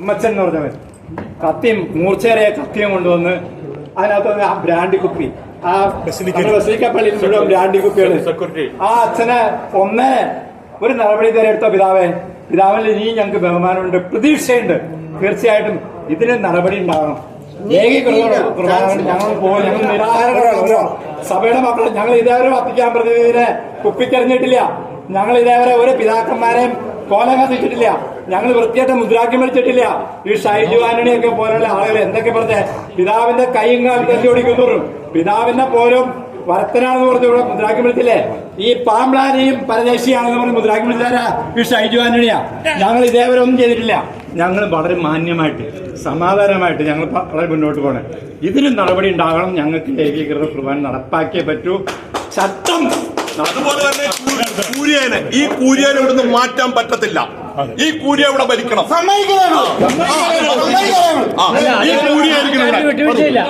ഉമ്മച്ചൻ എന്ന് പറഞ്ഞവൻ. കത്തിയും മൂർച്ചേറിയ കത്തിയും കൊണ്ടുവന്ന് അതിനകത്ത് ആ ബ്രാൻഡി കുപ്പി. ആ ബസിലിക്കപ്പള്ളി മുഴുവൻ ബ്രാൻഡി കുപ്പികൾ ആ അച്ഛനെ ഒന്നേ. ഒരു നടപടി തരെ എടുത്ത പിതാവേ. പിതാവിൽ ഇനിയും ഞങ്ങൾക്ക് ബഹുമാനമുണ്ട് പ്രതീക്ഷയുണ്ട്. തീർച്ചയായിട്ടും ഇതിന് നടപടി ഉണ്ടാകണം ഞങ്ങൾ പോകും. ഞങ്ങൾ സഭയുടെ മക്കൾ ഞങ്ങൾ ഇതേവരെ വത്തിക്കാൻ പ്രതിനിധിനെ കുപ്പിക്കറിഞ്ഞിട്ടില്ല. ഞങ്ങൾ ഇതേവരെ ഒരു പിതാക്കന്മാരെയും കോലം കത്തിച്ചിട്ടില്ല ഞങ്ങൾ വൃത്തിയായിട്ട് മുദ്രാക്കി മരിച്ചിട്ടില്ല ഈ ഷൈജു ആന്റണിയൊക്കെ പോലുള്ള ആളുകൾ എന്തൊക്കെ പറഞ്ഞേ പിതാവിന്റെ കൈയും കാലും തല്ലി ഓടിക്കുന്നു പിതാവിനെ പോലും വരത്തനാണെന്ന് പറഞ്ഞ് ഇവിടെ മുദ്രാക്കി വിളിച്ചില്ലേ ഈ പാമ്പ്ലാനെയും പരദേശിയാണെന്ന് പറഞ്ഞ് മുദ്രാക്കി വിളിച്ചാരാ ഈ ഷൈജു ആന്റണിയാ. ഞങ്ങൾ ഇതേവരെ ഒന്നും ചെയ്തിട്ടില്ല. ഞങ്ങൾ വളരെ മാന്യമായിട്ട് സമാധാനമായിട്ട് ഞങ്ങൾ വളരെ മുന്നോട്ട് പോകണം ഇതിന് നടപടി ഉണ്ടാകണം. ഞങ്ങൾക്ക് ഏകീകൃത കുർബാന നടപ്പാക്കിയേ പറ്റൂ. ചട്ടം അതുപോലെ തന്നെ കൂ- ഈ കൂരിയേനെ ഇവിടുന്ന് മാറ്റാൻ പറ്റത്തില്ല. ഈ കൂര്യ ഇവിടെ ഭരിക്കണം. ഈ വിട്ടുവീഴ്ചയില്ല.